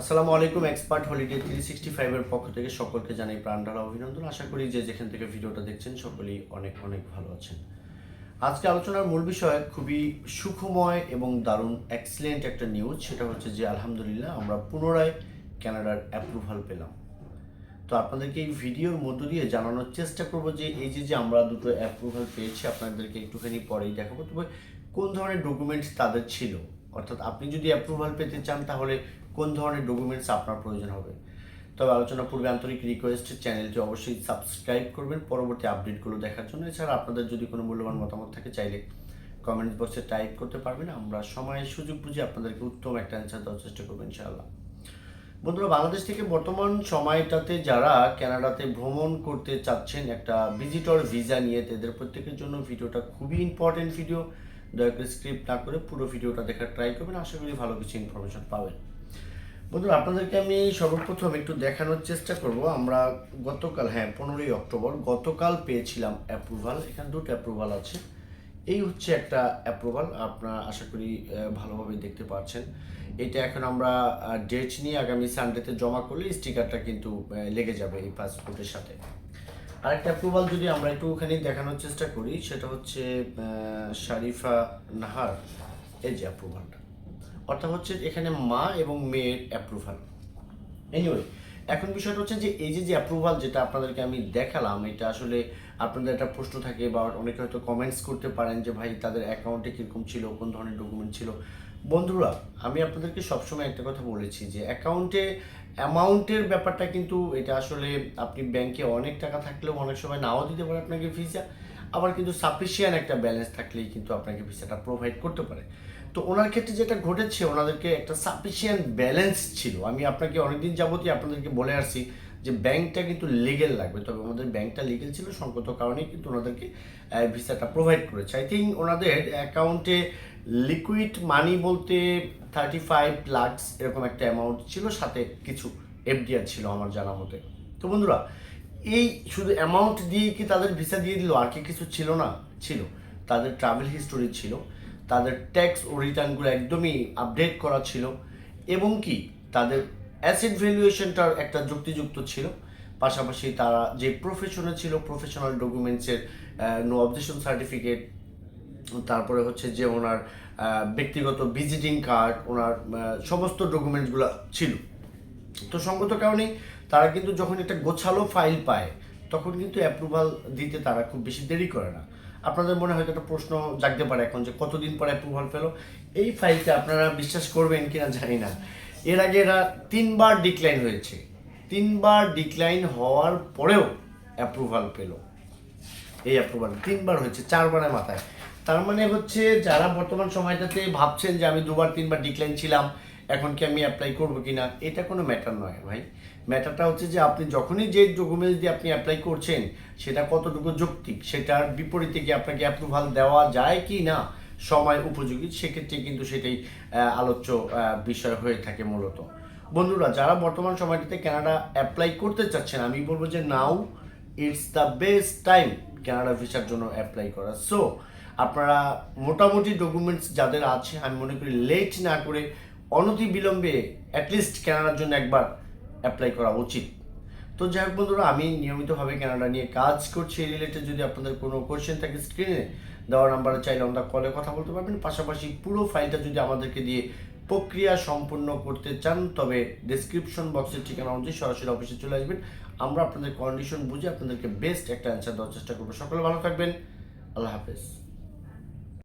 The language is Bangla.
আসসালামু আলাইকুম, এক্সপার্ট হলিডে থ্রি সিক্সটি ফাইভের পক্ষ থেকে সকলকে জানাই প্রাণ ঢালা অভিনন্দন। আশা করি যে যেখান থেকে ভিডিওটা দেখছেন সকলেই অনেক অনেক ভালো আছেন। আজকে আলোচনার মূল বিষয় খুবই সুখময় এবং দারুণ এক্সিলেন্ট একটা নিউজ সেটা হচ্ছে যে আলহামদুলিল্লাহ আমরা পুনরায় কানাডার অ্যাপ্রুভাল পেলাম। তো আপনাদেরকে এই ভিডিওর মধ্য দিয়ে জানানোর চেষ্টা করব যে এই যে যে আমরা দুটো অ্যাপ্রুভাল পেয়েছি, আপনাদেরকে একটুখানি পরেই দেখাবো। তবে কোন ধরনের ডকুমেন্টস তাদের ছিল? অর্থাৎ আপনি যদি অ্যাপ্রুভাল পেতে চান, তাহলে কোন ধরনের ডকুমেন্টস আপনার প্রয়োজন হবে। তবে আলোচনা পূর্বে আন্তরিক রিকোয়েস্ট চ্যানেলটি অবশ্যই সাবস্ক্রাইব করবেন। পরবর্তী আপডেটগুলো দেখার জন্য। এছাড়া আপনাদের যদি কোনো মূল্যবান মতামত থাকে, চাইলে কমেন্ট বক্সে টাইপ করতে পারবেন। আমরা সময়ের সুযোগ বুঝে আপনাদেরকে উত্তম একটা অ্যান্সার দেওয়ার চেষ্টা করব, ইনশাআল্লাহ। বন্ধুরা, বাংলাদেশ থেকে বর্তমান সময়টাতে যারা কানাডাতে ভ্রমণ করতে চাচ্ছেন, একটা ভিজিটর ভিসা নিয়ে, তাদের প্রত্যেকের জন্য ভিডিওটা খুবই ইম্পর্টেন্ট ভিডিও দয়া করে স্ক্রিপ্ট না করে পুরো ভিডিওটা দেখার ট্রাই করবেন। আশা করি ভালো কিছু ইনফরমেশন পাবেন। বন্ধুরা, আপনাদেরকে আমি সর্বপ্রথম একটু দেখানোর চেষ্টা করব। আমরা গতকাল হ্যাঁ পনেরোই অক্টোবর গতকাল পেয়েছিলাম অ্যাপ্রুভাল এখানে দুটো অ্যাপ্রুভাল আছে। এই হচ্ছে একটা অ্যাপ্রুভাল আপনারা আশা করি ভালোভাবে দেখতে পাচ্ছেন এটা এখন আমরা ডেট নিয়ে আগামী সানডেতে জমা করলে স্টিকারটা কিন্তু লেগে যাবে এই পাসপোর্টের সাথে। আরেকটা অ্যাপ্রুভাল যদি আমরা একটু একটুখানি দেখানোর চেষ্টা করি, সেটা হচ্ছে শারিফা নাহার। এই যে অ্যাপ্রুভালটা অর্থাৎ হচ্ছে এখানে মা এবং মেয়ের অ্যাপ্রুভাল এনিওয়ে এখন বিষয়টা হচ্ছে যে এই যে যে অ্যাপ্রুভাল যেটা আপনাদেরকে আমি দেখালাম, এটা আসলে আপনাদের একটা প্রশ্ন থাকে বা অনেকে হয়তো কমেন্টস করতে পারেন যে ভাই তাদের অ্যাকাউন্টে কীরকম ছিল, কোন ধরনের ডকুমেন্ট ছিল। বন্ধুরা, আমি আপনাদেরকে সবসময় একটা কথা বলেছি যে অ্যাকাউন্টে অ্যামাউন্টের ব্যাপারটা কিন্তু এটা আসলে আপনি ব্যাংকে অনেক টাকা থাকলেও অনেক সময় নাও দিতে পারে আপনাকে ভিসা আবার কিন্তু সাফিসিয়েন্ট একটা ব্যালেন্স থাকলেই কিন্তু আপনাকে ভিসাটা প্রোভাইড করতে পারে। তো ওনার ক্ষেত্রে যেটা ঘটেছে, ওনাদেরকে একটা সাফিসিয়েন্ট ব্যালেন্স ছিল। আমি আপনাকে অনেকদিন যাবতই আপনাদেরকে বলে আসছি যে ব্যাংকটা কিন্তু লিগেল লাগবে, তবে আমাদের ব্যাংকটা লিগেল ছিল, সঙ্গত কারণেই কিন্তু ওনাদেরকে ভিসাটা প্রোভাইড করেছে। আই থিঙ্ক ওনাদের অ্যাকাউন্টে লিকুইড মানি বলতে থার্টি ফাইভ লাক্স এরকম একটা অ্যামাউন্ট ছিল, সাথে কিছু এফডিআর ছিল আমার জানা মতে। তো বন্ধুরা, এই শুধু অ্যামাউন্ট দিয়ে কি তাদের ভিসা দিয়ে দিল? আর কি কিছু ছিল না? ছিল। তাদের ট্রাভেল হিস্টোরি ছিল। তাদের ট্যাক্স ও রিটার্নগুলো একদমই আপডেট করা ছিল এবং কি তাদের অ্যাসেট ভ্যালুয়েশনটার একটা যুক্তিযুক্ত ছিল। পাশাপাশি তারা যে প্রফেশনে ছিল প্রফেশনাল ডকুমেন্টসের নো অবজেকশন সার্টিফিকেট তারপরে হচ্ছে যে ওনার ব্যক্তিগত ভিজিটিং কার্ড ওনার সমস্ত ডকুমেন্টসগুলো ছিল। তো সঙ্গত কারণে তারা কিন্তু যখন একটা গোছালো ফাইল পায়, তখন কিন্তু অ্যাপ্রুভাল দিতে তারা খুব বেশি দেরি করে না। আপনাদের মনে হয়তো একটা প্রশ্ন জাগতে পারে এখন যে কতদিন পরে অ্যাপ্রুভাল পেল। এই ফাইলটা আপনারা বিশ্বাস করবেন কিনা জানি না। এর আগে এরা তিনবার ডিক্লাইন হয়েছে। তিনবার ডিক্লাইন হওয়ার পরেও অ্যাপ্রুভাল পেল। এই অ্যাপ্রুভাল তিনবার হয়েছে চারবারের মাথায়। তার মানে হচ্ছে যারা বর্তমান সময়টাতে ভাবছেন যে আমি দুবার, তিনবার ডিক্লাইন ছিলাম এখন কি আমি অ্যাপ্লাই করব কি না এটা কোনো ম্যাটার নয় ভাই। ম্যাটারটা হচ্ছে যে আপনি যখনই যে ডকুমেন্টস দিয়ে আপনি অ্যাপ্লাই করছেন, সেটা কতটুকু যৌক্তিক, সেটার বিপরীতে কি আপনাকে অ্যাপ্রুভাল দেওয়া যায় কি না, সময় উপযোগী, সেক্ষেত্রে কিন্তু সেটাই আলোচ্য বিষয় হয়ে থাকে মূলত। বন্ধুরা, যারা বর্তমান সময়টাতে কানাডা অ্যাপ্লাই করতে চাচ্ছেন, আমি বলব যে now it's the best time Canada ভিসার জন্য অ্যাপ্লাই করা। সো আপনারা মোটামুটি ডকুমেন্টস যাদের আছে, আমি মনে করি লেট না করে অনতি বিলম্বে অ্যাটলিস্ট কানাডার জন্য একবার অ্যাপ্লাই করা উচিত। তো যাই হোক বন্ধুরা, আমি নিয়মিতভাবে কানাডা নিয়ে কাজ করছি এই রিলেটেড যদি আপনাদের কোনো কোয়েশ্চেন থাকে স্ক্রিনে দেওয়া নাম্বারে চাইলে আমরা কলে কথা বলতে পারবেন। পাশাপাশি পুরো ফাইলটা যদি আমাদেরকে দিয়ে প্রক্রিয়া সম্পূর্ণ করতে চান, তবে ডেসক্রিপশন বক্সের ঠিকানা অনুযায়ী সরাসরি অফিসে চলে আসবেন। আমরা আপনাদের কন্ডিশন বুঝে আপনাদেরকে বেস্ট একটা অ্যান্সার দেওয়ার চেষ্টা করব। সকলে ভালো থাকবেন। আল্লাহ হাফেজ।